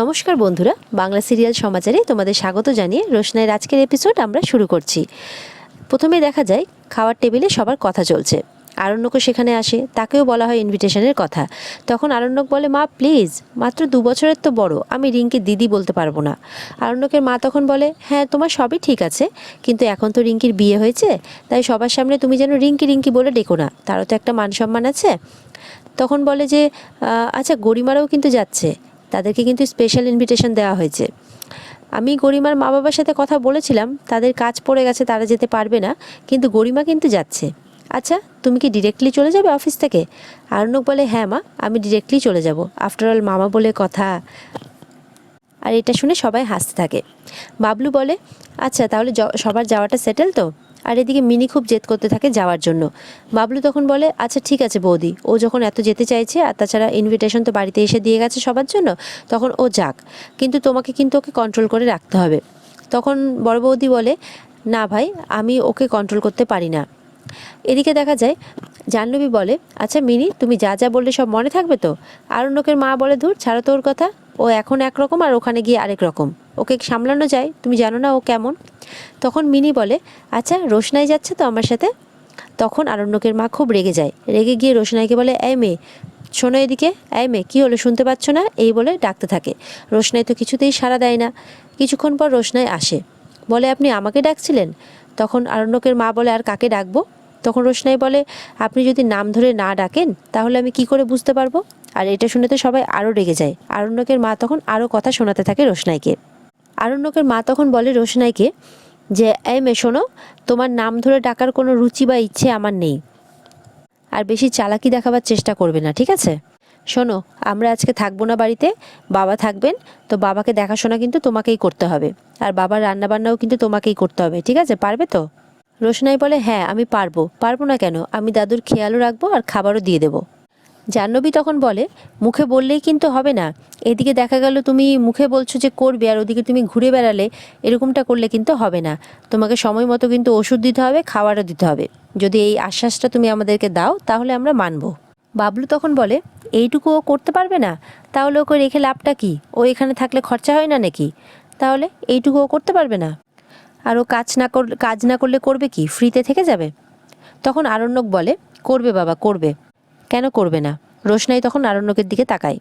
নমস্কার বন্ধুরা, বাংলা সিরিয়াল সমাচারে তোমাদের স্বাগত জানিয়ে রোশনাইয়ের আজকের এপিসোড আমরা শুরু করছি। প্রথমে দেখা যায়, খাওয়ার টেবিলে সবার কথা চলছে। আরণ্যকও সেখানে আসে, তাকেও বলা হয় ইনভিটেশনের কথা। তখন আরণ্যক বলে, মা প্লিজ মাত্র দু বছরের তো বড়, আমি রিঙ্কি দিদি বলতে পারব না। আরণ্যকের মা তখন বলে হ্যাঁ তোমার সবই ঠিক আছে, কিন্তু এখন তো রিঙ্কির বিয়ে হয়েছে, তাই সবার সামনে তুমি যেন রিঙ্কি রিঙ্কি বলে ডেকো না, তারও তো একটা মান সম্মান আছে। তখন বলে যে আচ্ছা গরিমারাও কিন্তু যাচ্ছে। তাদেরকে কিন্তু স্পেশাল ইনভিটেশন দেওয়া হয়েছে। আমি গরিমার মা বাবার সাথে কথা বলেছিলাম, তাদের কাজ পড়ে গেছে, তারা যেতে পারবে না, কিন্তু গরিমা কিন্তু যাচ্ছে। আচ্ছা তুমি কি ডিরেক্টলি চলে যাবে অফিস থেকে? আরণ্যক বলে হ্যাঁ মা, আমি ডিরেক্টলি চলে যাব। আফটার অল মামা বলে কথা। আর এটা শুনে সবাই হাসতে থাকে। বাবলু বলে আচ্ছা তাহলে সবার যাওয়াটা সেটেল তো? আর এদিকে মিনি খুব জেদ করতে থাকে যাওয়ার জন্য। বাবলু তখন বলে আচ্ছা ঠিক আছে বৌদি। ও যখন এত যেতে চাইছে, আর তাছাড়া ইনভিটেশন তো বাড়িতে এসে দিয়ে গেছে সবার জন্য, তখন ও যাক। কিন্তু তোমাকে কিন্তু ওকে কন্ট্রোল করে রাখতে হবে। তখন বড় বৌদি বলে, না ভাই, আমি ওকে কন্ট্রোল করতে পারি না। এদিকে দেখা যায়, জাহ্নবী বলে আচ্ছা মিনি, তুমি যা যা বললে সব মনে থাকবে তো? আরণ্যকের মা বলে, ধুর, ছাড়ো তোর কথা। ও এখন একরকম আর ওখানে গিয়ে আরেক রকম। ওকে সামলানো যায়, তুমি জানো না ও কেমন। তখন মিনি বলে আচ্ছা রোশনাই যাচ্ছে তো আমার সাথে? তখন আরণ্যকের মা খুব রেগে যায়। রেগে গিয়ে রোশনাইকে বলে, এই মেয়ে, শোনো এদিকে, এই মেয়ে, কী হলো শুনতে পাচ্ছ না? এই বলে ডাকতে থাকে। রোশনাই তো কিছুতেই সাড়া দেয় না। কিছুক্ষণ পর রোশনাই আসে। বলে, আপনি আমাকে ডাকছিলেন? তখন আরণ্যকের মা বলে, আর কাকে ডাকবো? তখন রোশনাই বলে, আপনি যদি নাম ধরে না ডাকেন, তাহলে আমি কি করে বুঝতে পারব? আর এটা শুনে তো সবাই আরও রেগে যায়। আরণ্যকের মা তখন আরও কথা শোনাতে থাকে রোশনাইকে। আরণ্যকের মা তখন বলে রোশনাইকে যে, এই মেয়ে, শোনো, তোমার নাম ধরে ডাকার কোনো রুচি বা ইচ্ছে আমার নেই। আর বেশি চালাকি দেখাবার চেষ্টা করবে না, ঠিক আছে? শোনো, আমরা আজকে থাকব না বাড়িতে, বাবা থাকবেন, তো বাবাকে দেখাশোনা কিন্তু তোমাকেই করতে হবে। আর বাবার রান্নাবান্নাও কিন্তু তোমাকেই করতে হবে, ঠিক আছে? পারবে তো? রোশনাই বলে হ্যাঁ আমি পারব। পারব না কেন? আমি দাদুর খেয়ালও রাখব আর খাবারও দিয়ে দেবো। জাহ্নবী তখন বলে, মুখে বললেই কিন্তু হবে না। এদিকে দেখা গেল তুমি মুখে বলছো যে করবে, আর ওদিকে তুমি ঘুরে বেড়ালে এরকমটা করলে কিন্তু হবে না। তোমাকে সময় মতো কিন্তু ওষুধ দিতে হবে খাবারও দিতে হবে। যদি এই আশ্বাসটা তুমি আমাদেরকে দাও, তাহলে আমরা মানব। বাবলু তখন বলে, এইটুকু ও করতে পারবে না? তাহলে ওকে রেখে লাভটা কি? ও এখানে থাকলে খরচা হয় না নাকি? তাহলে এইটুকু ও করতে পারবে না। আর ও কাজ না কর, কাজ না করলে করবে কি? ফ্রিতে থেকে যাবে? তখন আরণ্যক বলে, করবে বাবা, করবে। কেন করবে না? রোশনাই তখন আরণ্যকের দিকে তাকায়।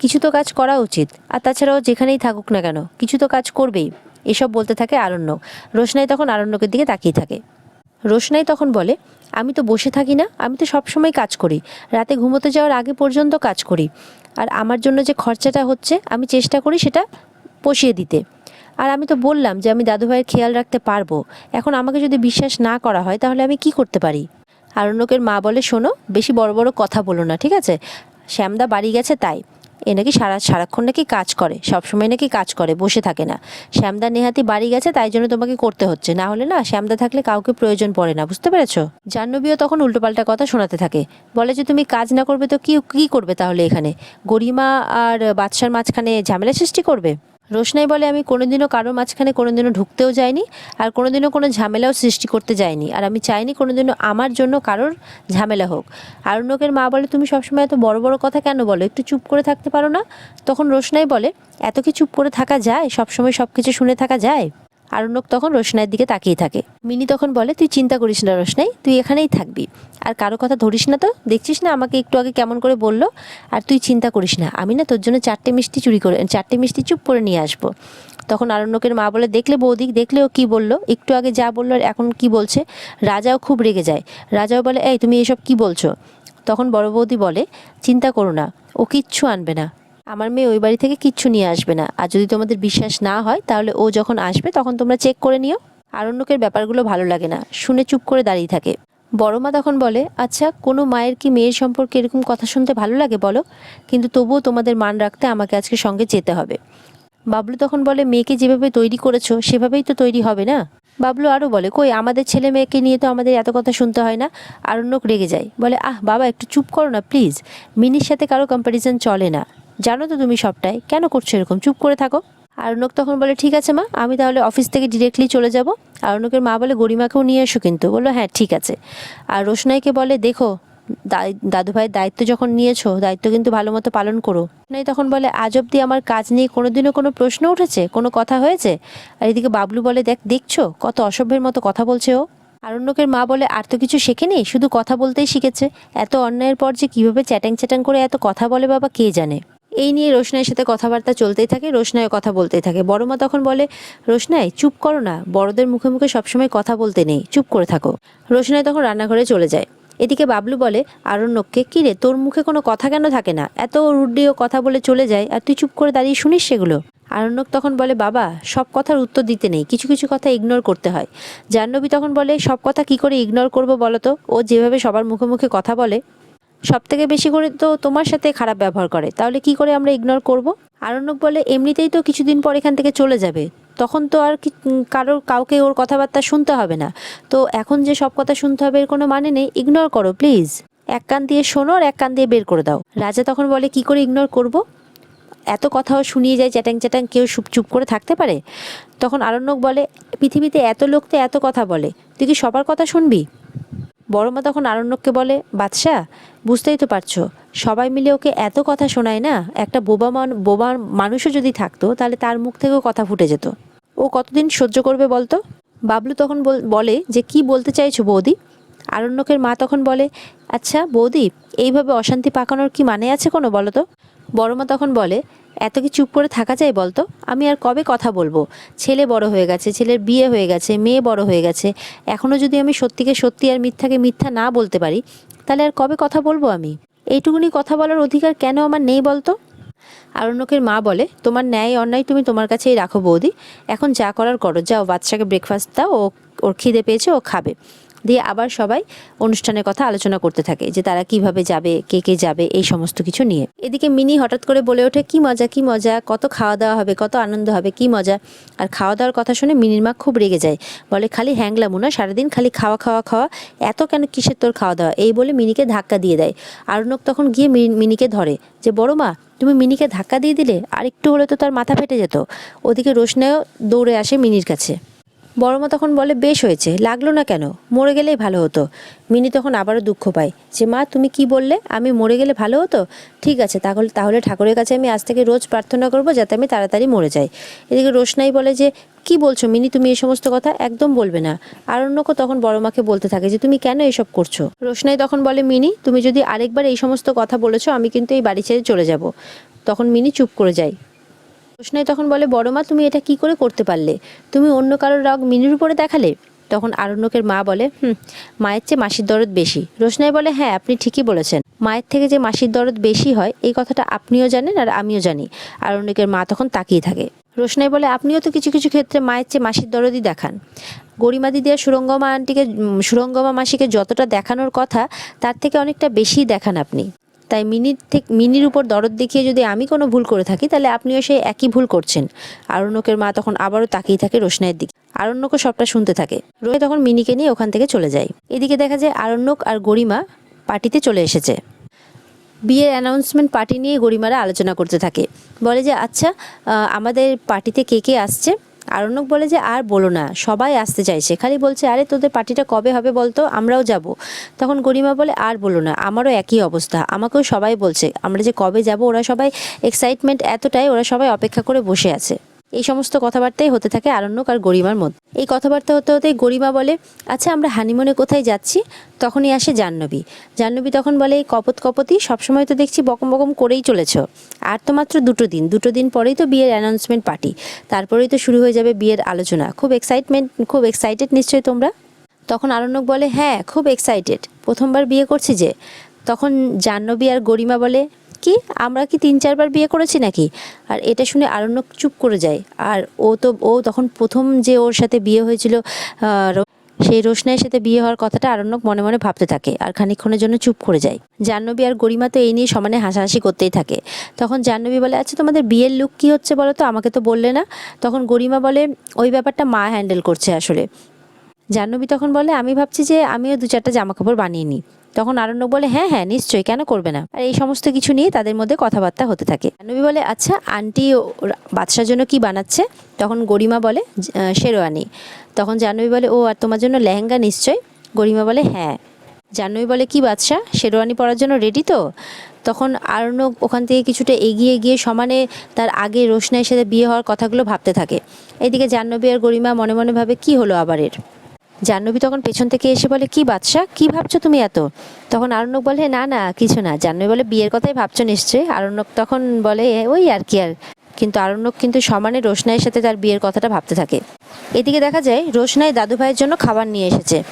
কিছু তো কাজ করা উচিত, আর তাছাড়াও যেখানেই থাকুক না কেন, কিছু তো কাজ করবেই। এসব বলতে থাকে আরণ্যক রোশনাই তখন আরণ্যকের দিকে তাকিয়ে থাকে। রোশনাই তখন বলে, আমি তো বসে থাকি না, আমি তো সবসময় কাজ করি। রাতে ঘুমোতে যাওয়ার আগে পর্যন্ত কাজ করি। আর আমার জন্য যে খরচাটা হচ্ছে, আমি চেষ্টা করি সেটা পুষিয়ে দিতে। আর আমি তো বললাম যে আমি দাদুভাইয়ের খেয়াল রাখতে পারব। এখন আমাকে যদি বিশ্বাস না করা হয়, তাহলে আমি কি করতে পারি? আরণ্যকের মা বলে, শোনো, বেশি বড় বড় কথা বলো না, ঠিক আছে? শ্যামদা বাড়ি গেছে তাই। এ নাকি সারা, সারাক্ষণ নাকি কাজ করে, সবসময় নাকি কাজ করে, বসে থাকে না। শ্যামদা নেহাতি বাড়ি গেছে তাই জন্য তোমাকে করতে হচ্ছে। না হলে না, শ্যামদা থাকলে কাউকে প্রয়োজন পড়ে না, বুঝতে পেরেছ? জাহ্নবীও তখন উল্টোপাল্টা কথা শোনাতে থাকে। বলে যে, তুমি কাজ না করবে তো কি কি করবে তাহলে এখানে? গরিমা আর বাদশার মাঝখানে ঝামেলা সৃষ্টি করবে? রোশনাই বলে, আমি কোনোদিনও কারোর মাঝখানে কোনোদিনও ঢুকতেও যাইনি আর কোনোদিনও কোনো ঝামেলাও সৃষ্টি করতে যাইনি। আর আমি চাইনি কোনোদিনও আমার জন্য কারোর ঝামেলা হোক। আরণ্যকের মা বলে, তুমি সবসময় এত বড় বড় কথা কেন বলো? একটু চুপ করে থাকতে পারো না? তখন রোশনাই বলে, এত কি চুপ করে থাকা যায়? সবসময় সব কিছু শুনে থাকা যায়? আরণ্যক তখন রোশনাইয়ের দিকে তাকিয়ে থাকে। মিনি তখন বলে, তুই চিন্তা করিস না রোশনাই, তুই এখানেই থাকবি। আর কারও কথা ধরিস না তো, দেখছিস না আমাকে একটু আগে কেমন করে বলল? আর তুই চিন্তা করিস না, আমি না তোর জন্য চারটে মিষ্টি চুরি করে, চারটে মিষ্টি চুপ করে নিয়ে আসব। তখন আরণ্যকের মা বলে, দেখলে বৌদি, দেখলে ও কী বলল? একটু আগে যা বলল এখন কি বলছে? রাজাও খুব রেগে যায়। রাজাও বলে, এই, তুমি এসব কি বলছো? তখন বড় বৌদি বলে, চিন্তা করো না, ও কিচ্ছু আনবে না। আমার মেয়ে ওই বাড়ি থেকে কিচ্ছু নিয়ে আসবে না। আর যদি তোমাদের বিশ্বাস না হয়, তাহলে ও যখন আসবে, তখন তোমরা চেক করে নিও। আরণ্যকের ব্যাপারগুলো ভালো লাগে না। শুনে চুপ করে দাঁড়িয়ে থাকে। বড় মা তখন বলে আচ্ছা কোনো মায়ের কি মেয়ের সম্পর্কে এরকম কথা শুনতে ভালো লাগে বলো? কিন্তু তবুও তোমাদের মান রাখতে আমাকে আজকে সঙ্গে যেতে হবে। বাবলু তখন বলে, মেয়েকে যেভাবে তৈরি করেছ, সেভাবেই তো তৈরি হবে না? বাবলু আরও বলে, কই, আমাদের ছেলে মেয়েকে নিয়ে তো আমাদের এত কথা শুনতে হয় না। আরণ্যক রেগে যায়। বলে, আহ, বাবা, একটু চুপ করো না প্লিজ মিনির সাথে কারও কম্প্যারিজন চলে না। জানো তো তুমি সবটাই। কেন করছ এরকম? চুপ করে থাকো। আরণ্যক তখন বলে, ঠিক আছে মা, আমি তাহলে অফিস থেকে ডিরেক্টলি চলে যাব। আরণ্যকের মা বলে, গরিমাকেও নিয়ে এসো কিন্তু। বলল হ্যাঁ ঠিক আছে। আর রোশনাইকে বলে, দেখো, দাই- দাদুভাইয়ের দায়িত্ব যখন নিয়েছো, দায়িত্ব কিন্তু ভালো মতো পালন করো। নাই তখন বলে, আজ অব্দি আমার কাজ নিয়ে কোনোদিনও কোনো প্রশ্ন উঠেছে? কোনো কথা হয়েছে? আর এদিকে বাবলু বলে, দেখ, দেখছ, কত অসভ্যের মতো কথা বলছে ও। আরণ্যকের মা বলে, আর তো কিছু শেখেনি? শুধু কথা বলতেই শিখেছে। এত অন্যায়ের পর যে কীভাবে চ্যাটাং চ্যাটাং করে এত কথা বলে বাবা, কে জানে? এই নিয়ে রোশনাইয়ের সাথে কথাবার্তা চলতেই থাকে, রোশনাইও কথা বলতেই থাকে। বড় মা তখন বলে, রোশনাই, চুপ করো না, বড়দের মুখে মুখে সবসময় কথা বলতে নেই, চুপ করে থাকো। রোশনাই তখন রান্নাঘরে চলে যায়। এদিকে বাবলু বলে, আরণ্যককে, কী রে, তোর মুখে কোনো কথা কেন থাকে না? এত রুডিও কথা বলে চলে যায়, আর তুই চুপ করে দাঁড়িয়ে শুনিস সেগুলো? আরণ্যক তখন বলে, বাবা, সব কথার উত্তর দিতে নেই, কিছু কিছু কথা ইগনোর করতে হয়। জাহ্নবী তখন বলে, সব কথা কি করে ইগনোর করব বলো তো? ও যেভাবে সবার মুখে মুখে কথা বলে সব থেকে বেশি করে তো তোমার সাথে খারাপ ব্যবহার করে। তাহলে কি করে আমরা ইগনোর করব? আরণ্যক বলে, এমনিতেই তো কিছুদিন পর এখান থেকে চলে যাবে। তখন তো আর কি কারোর, কাউকে ওর কথাবার্তা শুনতে হবে না। তো এখন যে সব কথা শুনতে হবে এর কোনো মানে নেই। ইগনোর করো প্লিজ এক কান দিয়ে শোনো আর এক কান দিয়ে বের করে দাও। রাজা তখন বলে, কি করে ইগনোর করব? এত কথাও শুনিয়ে যায়, চ্যাটাং চ্যাটাং, কেউ চুপ চুপ করে থাকতে পারে? তখন আরণ্যক বলে, পৃথিবীতে এত লোক তো এত কথা বলে। তুই কি সবার কথা শুনবি? বড় মা তখন আরণ্যককে বলে, বাদশাহ, বুঝতেই তো পারছ, সবাই মিলে ওকে এত কথা শোনায় না, একটা বোবা মান, বোবা মানুষও যদি থাকতো, তাহলে তার মুখ থেকেও কথা ফুটে যেত। ও কতদিন সহ্য করবে বলতো? বাবলু তখন বল- যে কি বলতে চাইছো বৌদি? আরণ্যকের মা তখন বলে আচ্ছা বৌদি, এইভাবে অশান্তি পাকানোর কি মানে আছে কোনো বলো তো? বড় মা তখন বলে এত কি চুপ করে থাকা যায় বলতো? আমি আর কবে কথা বলব? ছেলে বড় হয়ে গেছে, ছেলের বিয়ে হয়ে গেছে, মেয়ে বড় হয়ে গেছে। এখনও যদি আমি সত্যিকে সত্যি আর মিথ্যাকে মিথ্যা না বলতে পারি, তাহলে আর কবে কথা বলব আমি? এইটুকুনি কথা বলার অধিকার কেন আমার নেই বলতো? আরণ্যকের মা বলে, তোমার ন্যায় অন্যায় তুমি তোমার কাছেই রাখো বৌদি। এখন যা করার করো, যাও বাচ্চাকে ব্রেকফাস্ট দাও, ও, ওর খিদে পেয়েছে, ও খাবে। দিয়ে আবার সবাই অনুষ্ঠানের কথা আলোচনা করতে থাকে যে তারা কীভাবে যাবে, কে কে যাবে, এই সমস্ত কিছু নিয়ে। এদিকে মিনি হঠাৎ করে বলে ওঠে, কি মজা কি মজা, কত খাওয়া দাওয়া হবে, কত আনন্দ হবে, কি মজা। আর খাওয়া দাওয়ার কথা শুনে মিনির মা খুব রেগে যায়। বলে, খালি হ্যাংলামু না সারাদিন খালি খাওয়া খাওয়া খাওয়া, এত কেন কিসের তোর খাওয়া দাওয়া এই বলে মিনিকে ধাক্কা দিয়ে দেয়। আরণ্যক তখন গিয়ে মিনি- মিনিকে ধরে যে, বড় মা, তুমি মিনিকে ধাক্কা দিয়ে দিলে? আর একটু হলে তো তার মাথা ফেটে যেত। ওদিকে রোশনায়ও দৌড়ে আসে মিনির কাছে। বড় মা তখন বলে, বেশ হয়েছে, লাগল না কেন? মরে গেলেই ভালো হতো। মিনি তখন আবারও দুঃখ পায়। যে মা, তুমি কি বললে? আমি মরে গেলে ভালো হতো? ঠিক আছে, তাহলে তাহলে ঠাকুরের কাছে আমি আজ থেকে রোজ প্রার্থনা করব যাতে আমি তাড়াতাড়ি মরে যাই। এদিকে রোশনাই বলে যে, কি বলছো মিনি, তুমি এই সমস্ত কথা একদম বলবে না। আরণ্যকও তখন বড় মাকে বলতে থাকে যে, তুমি কেন এসব করছ? রোশনাই তখন বলে, মিনি, তুমি যদি আরেকবার এই সমস্ত কথা বলেছ, আমি কিন্তু এই বাড়ি ছেড়ে চলে যাব। তখন মিনি চুপ করে যায়। রোশনাই তখন বলে, বড় মা, তুমি এটা কি করে করতে পারলে? তুমি অন্য কারোর রাগ মিনির উপরে দেখালে? তখন আরণ্যকের মা বলে, হুম, মায়ের চেয়ে মাসির দরদ বেশি। রোশনাই বলে হ্যাঁ আপনি ঠিকই বলেছেন। মায়ের থেকে যে মাসির দরদ বেশি হয়, এই কথাটা আপনিও জানেন আর আমিও জানি। আরণ্যকের মা তখন তাকিয়ে থাকে। রোশনাই বলে, আপনিও তো কিছু কিছু ক্ষেত্রে মায়ের চেয়ে মাসির দরদই দেখান। গরিমা দিদি আর সুরঙ্গমা আন্টিকে, সুরঙ্গমা মাসিকে যতটা দেখানোর কথা, তার থেকে অনেকটা বেশি দেখান আপনি। তাই মিনির থেকে, মিনির উপর দরদ দেখিয়ে যদি আমি কোনো ভুল করে থাকি, তাহলে আপনিও সেই একই ভুল করছেন। আরণ্যকের মা তখন আবারও তাকিয়ে থাকে রোশনাইয়ের দিকে। আরণ্যকও সবটা শুনতে থাকে। রোহিত তখন মিনিকে নিয়ে ওখান থেকে চলে যায়। এদিকে দেখা যায় আরণ্যক আর গরিমা পার্টিতে চলে এসেছে। বিয়ের অ্যানাউন্সমেন্ট পার্টি নিয়ে গরিমারা আলোচনা করতে থাকে। বলে যে আচ্ছা আমাদের পার্টিতে কে কে আসছে? আরণ্যক বলে যে, আর বলো না, সবাই আসতে চাইছে। খালি বলছে, আরে, তোদের পার্টিটা কবে হবে বলতো? আমরাও যাব। তখন গরিমা বলে, আর বলো না, আমারও একই অবস্থা। আমাকেও সবাই বলছে, আমরা যে কবে যাব, ওরা সবাই এক্সাইটমেন্ট এতটাই, ওরা সবাই অপেক্ষা করে বসে আছে। এই সমস্ত কথাবার্তাই হতে থাকে আরণ্যক আর গরিমার মধ্যে। এই কথাবার্তা হতে হতেই গরিমা বলে আচ্ছা আমরা হানিমুনে কোথায় যাচ্ছি? তখনই আসে জাহ্নবী। জাহ্নবী তখন বলে, কপত কপতি, সবসময় তো দেখছি বকম বকম করেই চলেছ। আর তো মাত্র দুটো দিন। দুটো দিন পরেই তো বিয়ের অ্যানাউন্সমেন্ট পার্টি। তারপরেই তো শুরু হয়ে যাবে বিয়ের আলোচনা। খুব এক্সাইটমেন্ট খুব এক্সাইটেড নিশ্চয়ই তোমরা? তখন আরণ্যক বলে হ্যাঁ খুব এক্সাইটেড প্রথমবার বিয়ে করছি যে। তখন জাহ্নবী আর গরিমা বলে কি? আমরা কি তিন, চারবার বিয়ে করেছি নাকি? আর এটা শুনে আরণ্যক চুপ করে যায়। আর ও তো, ও তখন প্রথম যে ওর সাথে বিয়ে হয়েছিল সেই রোশনাইয়ের সাথে বিয়ে হওয়ার কথাটা আরণ্যক মনে মনে ভাবতে থাকে আর খানিকক্ষণের জন্য চুপ করে যায়। জাহ্নবী আর গরিমা তো এই নিয়ে সমানে হাসাহাসি করতেই থাকে। তখন জাহ্নবী বলে আচ্ছা তোমাদের বিয়ের লুক কী হচ্ছে বলো তো? আমাকে তো বললে না? তখন গরিমা বলে, ওই ব্যাপারটা মা হ্যান্ডেল করছে আসলে। জাহ্নবী তখন বলে, আমি ভাবছি যে আমিও দু চারটা জামা কাপড় বানিয়ে নিই। তখন আরণ্যক বলে হ্যাঁ হ্যাঁ নিশ্চয়ই, কেন করবে না? আর এই সমস্ত কিছু নিয়ে তাদের মধ্যে কথাবার্তা হতে থাকে। জাহ্নবী বলে আচ্ছা আন্টি বাদশার জন্য কি বানাচ্ছে? তখন গরিমা বলে শেরওয়ানি। তখন জাহ্নবী বলে, ও, আর তোমার জন্য লেহেঙ্গা নিশ্চয় গরিমা বলে হ্যাঁ। জাহ্নবী বলে, কি বাদশা শেরওয়ানি পরার জন্য রেডি তো? তখন আরণ্যক ওখান থেকে কিছুটা এগিয়ে গিয়ে সমানে তার আগে রোশনাইয়ের সাথে বিয়ে হওয়ার কথাগুলো ভাবতে থাকে। এদিকে জাহ্নবী আর গরিমা মনে মনে ভাবে, কি হলো আবার এর জাহ্নবী তখন পেছন থেকে এসে বলে, কি বাদশাহ কি ভাবছ তুমি এত? তখন আরণ্যক বলে, না না, কিছু না। জাহ্নবী বলে, বিয়ের কথাই ভাবছ নিশ্চয়ই? আরণ্যক তখন বলে ওই আর কি আর। কিন্তু আরণ্যক কিন্তু সমানে রোশনাইয়ের সাথে তার বিয়ের কথাটা ভাবতে থাকে। এদিকে দেখা যায়, রোশনাই দাদুভাইয়ের জন্য খাবার নিয়ে এসেছে।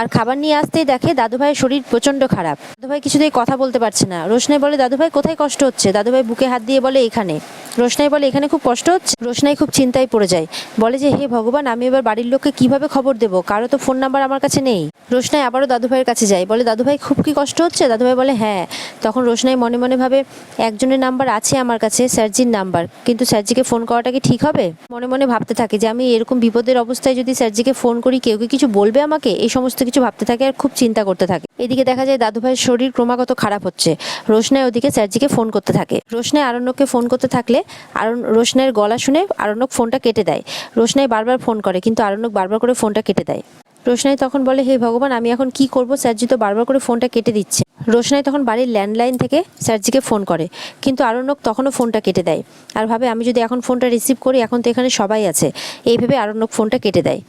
আর খাবার নিয়ে আসতেই দেখে দাদু ভাইয়ের শরীর প্রচণ্ড খারাপ। দাদু ভাই কিছুতেই কথা বলতে পারছে না। রোশনাই বলে দাদু ভাই কোথায় কষ্ট হচ্ছে? দাদু ভাই বুকে হাত দিয়ে বলে, এখানে। রোশনাই বলে, এখানে খুব কষ্ট হচ্ছে? রোশনাই খুব চিন্তায় পড়ে যায়। বলে যে, হে ভগবান, আমি এবার বাড়ির লোককে কীভাবে খবর দেবো? কারও তো ফোন নাম্বার আমার কাছে নেই। রোশনাই আবারও দাদু ভাইয়ের কাছে যায়। বলে দাদু ভাই খুব কি কষ্ট হচ্ছে? দাদু ভাই বলে হ্যাঁ। তখন রোশনাই মনে মনে ভাবে, একজনের নাম্বার আছে আমার কাছে, স্যারজির নাম্বার। কিন্তু স্যারজিকে ফোন করাটা কি ঠিক হবে? মনে মনে ভাবতে থাকে যে, আমি এরকম বিপদের অবস্থায় যদি স্যারজিকে ফোন করি, কেউ কি কিছু বলবে আমাকে? এই সমস্ত কিছু ভাবতে থাকে আর খুব চিন্তা করতে থাকে। এদিকে দেখা যায় দাদু ভাইয়ের শরীর ক্রমাগত খারাপ হচ্ছে। রোশনাই ওদিকে স্যারজিকে ফোন করতে থাকে। রোশনাই আরণ্যককে ফোন করতে থাকলে আরণ রোশনাইয়ের গলা শুনে আরণ্যক ফোনটা কেটে দেয়। রোশনাই বারবার ফোন করে, কিন্তু আরণ্যক বারবার করে ফোনটা কেটে দেয়। রোশনাই তখন বলে, হে ভগবান, আমি এখন কি করব? স্যারজি তো বারবার করে ফোনটা কেটে দিচ্ছে। রোশনাই তখন বাড়ির ল্যান্ডলাইন থেকে স্যারজিকে ফোন করে, কিন্তু আরণ্যক তখনও ফোনটা কেটে দেয়। আর ভাবে, আমি যদি এখন ফোনটা রিসিভ করি, এখন তো এখানে সবাই আছে। এই ভেবে আরণ্যক ফোনটা কেটে দেয়।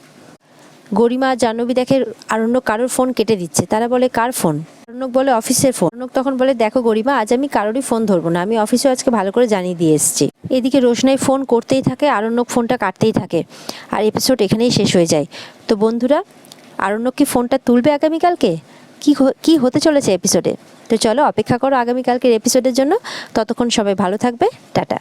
গরিমা জাহ্নবী দেখে আরণ্যক কারোর ফোন কেটে দিচ্ছে। তারা বলে, কার ফোন? আরণ্যক বলে, অফিসের ফোন। আরণ্যক তখন বলে, দেখো গরিমা, আজ আমি কারোরই ফোন ধরবো না। আমি অফিসে আজকে ভালো করে জানিয়ে দিয়ে এসেছি। এদিকে রোশনাই ফোন করতেই থাকে, আরণ্যক ফোনটা কাটতেই থাকে। আর এপিসোড এখানেই শেষ হয়ে যায়। তো বন্ধুরা, আরণ্যক কি ফোনটা তুলবে আগামীকালকে? কি কি হতে চলেছে এপিসোডে তো চলো, অপেক্ষা করো আগামীকালকের এপিসোডের জন্য। ততক্ষণ সবাই ভালো থাকবে। টাটা।